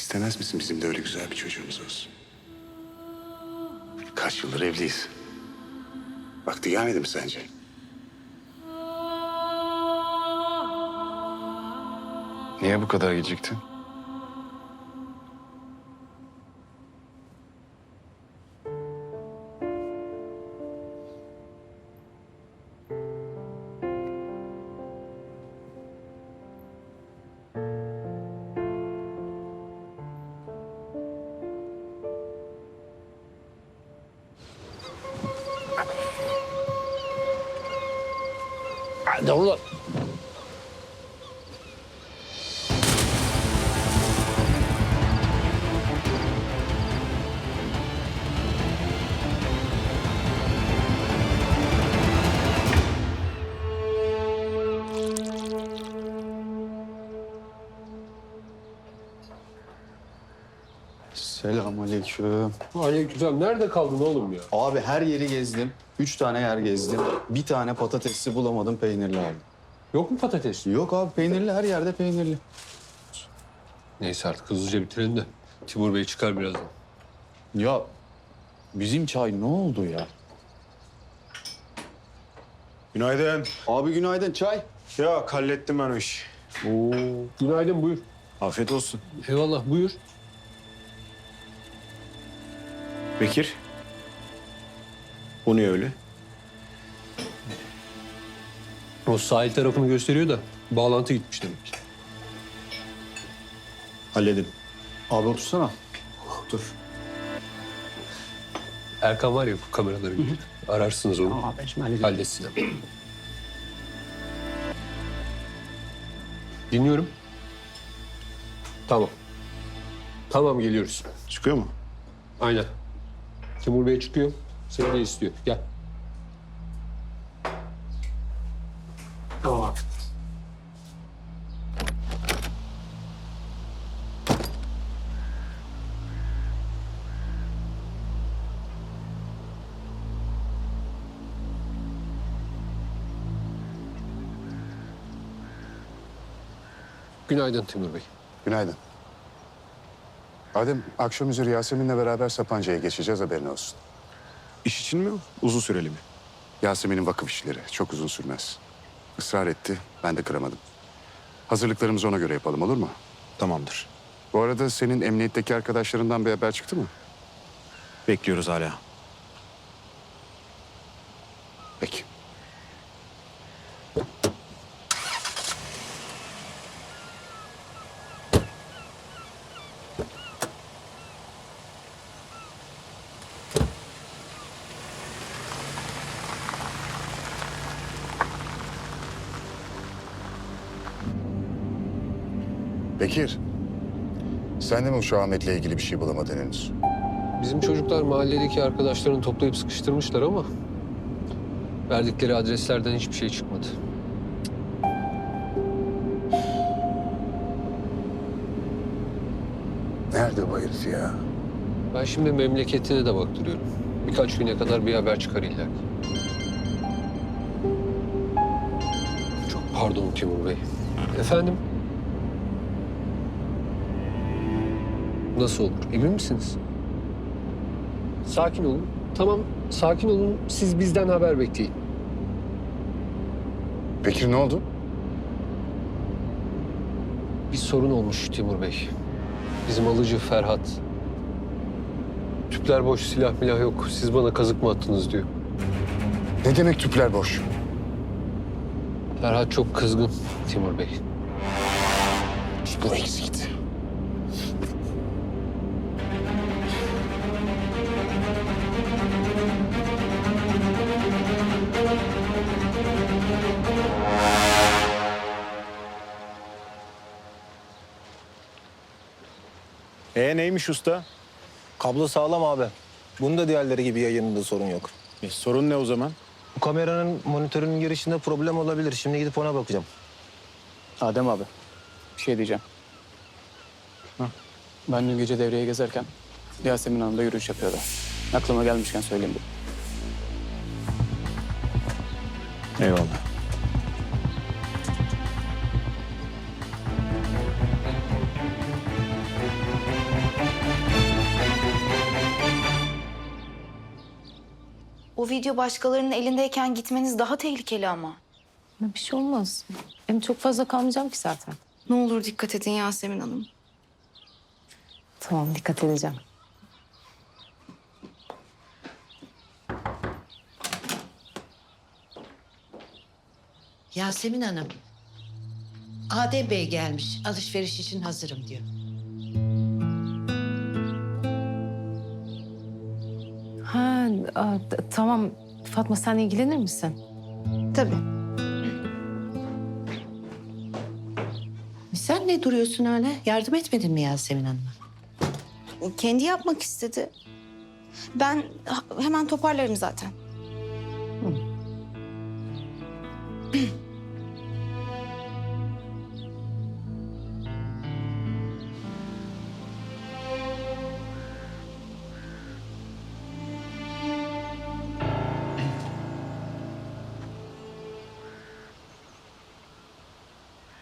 İstemez misin bizim de öyle güzel bir çocuğumuz olsun? Kaç yıldır evliyiz. Vakti gelmedi mi sence? Niye bu kadar geciktin? Hadi ulan. Selamünaleyküm. Aleykümselam. Nerede kaldın oğlum ya? Abi her yeri gezdim. Üç tane yer gezdim. Bir tane patatesli bulamadım peynirli aldım. Yok mu patates? Yok abi peynirli her yerde peynirli. Neyse artık hızlıca bitirelim de. Timur Bey çıkar birazdan. Ya bizim çay ne oldu ya? Günaydın. Abi günaydın çay. Ya hallettim ben o işi. Oo. Günaydın buyur. Afiyet olsun. Eyvallah buyur. Bekir. Bu ne öyle? O sahil tarafını gösteriyor da bağlantı gitmiş demek ki. Halledin. Abi otursana. Dur. Erkan var ya bu kameraları bilir. Ararsınız onu. Halletsin. Dinliyorum. Tamam. Tamam geliyoruz. Çıkıyor mu? Aynen. Timur Bey çıkıyor. Seni de istiyor. Gel. Tamam. Günaydın Timur Bey. Günaydın. Adem, akşam üzeri Yasemin'le beraber Sapanca'ya geçeceğiz haberin olsun. İş için mi? Uzun süreli mi? Yasemin'in vakıf işleri çok uzun sürmez. Israr etti, ben de kıramadım. Hazırlıklarımızı ona göre yapalım olur mu? Tamamdır. Bu arada senin emniyetteki arkadaşlarından bir haber çıktı mı? Bekliyoruz hala. Peki. Bekir, sen de mi şu Ahmet'le ilgili bir şey bulamadın henüz? Bizim çocuklar mahalledeki arkadaşlarını toplayıp sıkıştırmışlar ama... ...verdikleri adreslerden hiçbir şey çıkmadı. Nerede bu herif ya? Ben şimdi memleketine de baktırıyorum. Birkaç güne kadar bir haber çıkar illa. Çok pardon Timur Bey. Efendim? Nasıl olur? Emin misiniz? Sakin olun. Tamam, sakin olun. Siz bizden haber bekleyin. Bekir ne oldu? Bir sorun olmuş Timur Bey. Bizim alıcı Ferhat. Tüpler boş, silah milah yok. Siz bana kazık mı attınız diyor. Ne demek tüpler boş? Ferhat çok kızgın Timur Bey. Bu eksikti. E neymiş usta? Kablo sağlam abi. Bunun da diğerleri gibi yayınında sorun yok. E, sorun ne o zaman? Bu kameranın monitörünün girişinde problem olabilir. Şimdi gidip ona bakacağım. Adem abi, bir şey diyeceğim. Ben dün gece devreye gezerken Yasemin Hanım da yürüyüş yapıyordu. Aklıma gelmişken söyleyeyim dedim. Eyvallah. O video başkalarının elindeyken gitmeniz daha tehlikeli ama. Bir şey olmaz. Hem çok fazla kalmayacağım ki zaten. Ne olur dikkat edin Yasemin Hanım. Tamam dikkat edeceğim. Yasemin Hanım. Adem Bey gelmiş. Alışveriş için hazırım diyor. Ha a, t- tamam. Fatma sen ilgilenir misin? Tabii. Sen ne duruyorsun hala? Yardım etmedin mi Yasemin Hanım'a? Kendi yapmak istedi. Ben hemen toparlarım zaten.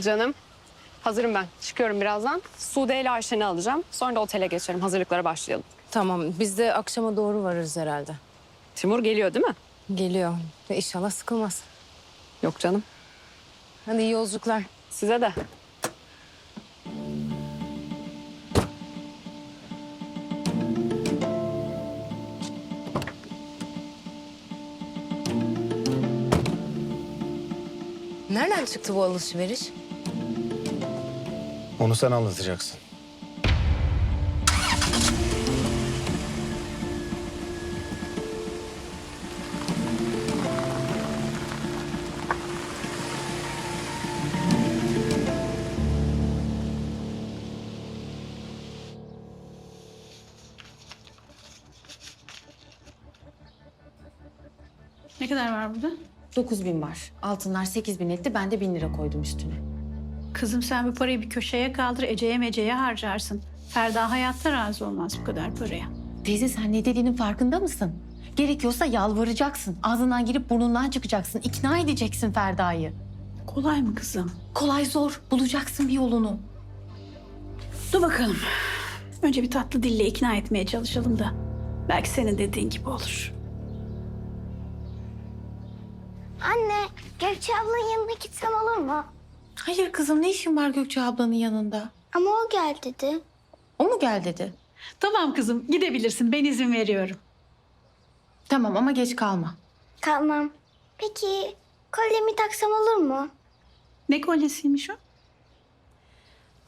Canım. Hazırım ben. Çıkıyorum birazdan. Sude ile Ayşen'i alacağım. Sonra da otele geçerim. Hazırlıklara başlayalım. Tamam biz de akşama doğru varırız herhalde. Timur geliyor değil mi? Geliyor. Ve inşallah sıkılmaz. Yok canım. Hadi iyi yolculuklar. Size de. Nereden çıktı bu alışveriş? Onu sen anlatacaksın. Ne kadar var burada? 9 bin var. Altınlar 8 bin etti. Ben de bin lira koydum üstüne. Kızım sen bu parayı bir köşeye kaldır, Ece'ye meceye harcarsın. Ferda hayatta razı olmaz bu kadar paraya. Teyze sen ne dediğinin farkında mısın? Gerekiyorsa yalvaracaksın. Ağzından girip burnundan çıkacaksın. İkna edeceksin Ferda'yı. Kolay mı kızım? Kolay zor. Bulacaksın bir yolunu. Dur bakalım. Önce bir tatlı dille ikna etmeye çalışalım da. Belki senin dediğin gibi olur. Anne, Gökçe ablanın yanına gitsem olur mu? Hayır kızım ne işin var Gökçe ablanın yanında? Ama o gel dedi. O mu gel dedi? Tamam kızım, gidebilirsin. Ben izin veriyorum. Tamam ama geç kalma. Tamam. Peki, kolyemi taksam olur mu? Ne kolyesiymiş o?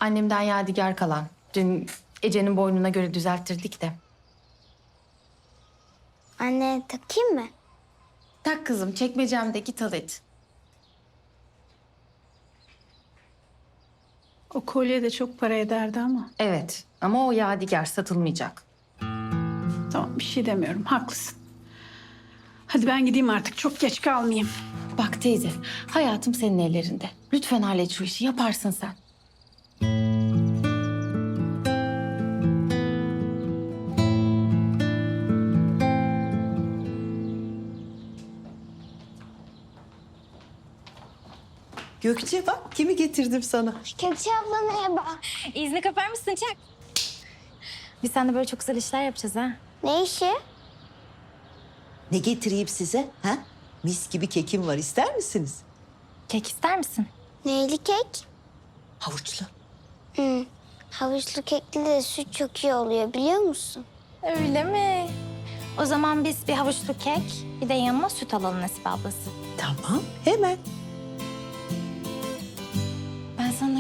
Annemden yadigar kalan. Dün Ece'nin boynuna göre düzelttirdik de. Anne, takayım mı? Tak kızım çekmecemde git al et. O kolye de çok para ederdi ama. Evet ama o yadigar satılmayacak. Tamam, bir şey demiyorum. Haklısın. Hadi ben gideyim artık. Çok geç kalmayayım. Bak teyze hayatım senin ellerinde. Lütfen hallet şu işi yaparsın sen. Gökçe bak kimi getirdim sana. Gökçe abla merhaba. İzni kapar mısın Çak? Biz seninle böyle çok güzel işler yapacağız ha. Ne işi? Ne getireyim size? Ha? Mis gibi kekim var ister misiniz? Kek ister misin? Neyli kek? Havuçlu. Hı. Havuçlu kekli de süt çok iyi oluyor biliyor musun? Öyle mi? O zaman biz bir havuçlu kek, bir de yanına süt alalım Nesibe ablası. Tamam hemen.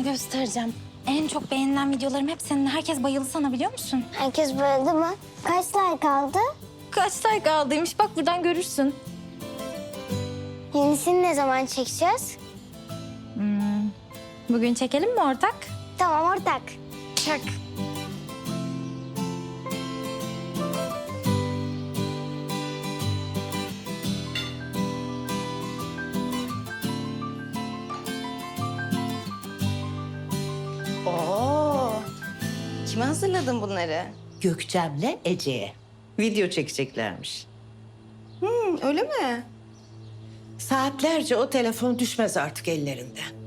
Göstereceğim. En çok beğenilen videolarım hep senin. Herkes bayıldı sana biliyor musun? Herkes bayıldı mı? Kaç like aldı? Kaç like aldıymış bak buradan görürsün. Yenisini ne zaman çekeceğiz? Hmm. Bugün çekelim mi ortak? Tamam ortak. Çak. Kime hazırladın bunları? Gökçem'le Ece'ye. Video çekeceklermiş. öyle mi? Saatlerce o telefon düşmez artık ellerinden.